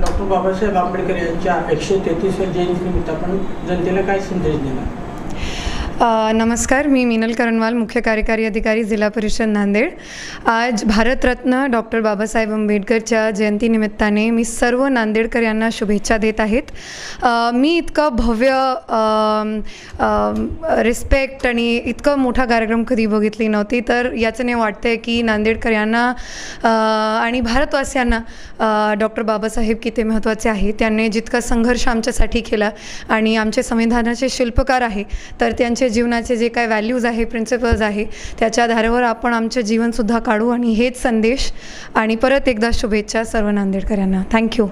Doctor Babasaheb Ambedkar यांच्या एकशे तेहतीसव्या जयंतीनिमित्त आपण जनतेला काय संदेश देणार? नमस्कार मी मिनल करणवाल मुख्य कार्यकारी अधिकारी जिल्हा परिषद नांदेड. आज भारतरत्न डॉक्टर बाबासाहेब आंबेडकरच्या जयंतीनिमित्ताने मी सर्व नांदेडकर यांना शुभेच्छा देत आहेत. मी इतकं भव्य रिस्पेक्ट आणि इतकं मोठा कार्यक्रम कधी बघितली नव्हती तर याच्याने वाटते की नांदेडकर यांना आणि भारतवासियांना डॉक्टर बाबासाहेब किती महत्त्वाचे आहे त्यांनी जितका संघर्ष आमच्यासाठी केला आणि आमचे संविधानाचे शिल्पकार आहे तर त्यांचे आमच्या जीवनाचे जे काय व्हॅल्यूज आहे प्रिन्सिपल्स आहे त्याच्या आधारावर आपण आमचं जीवनसुद्धा काढू आणि हेच संदेश. आणि परत एकदा शुभेच्छा सर्व नांदेडकर यांना थँक्यू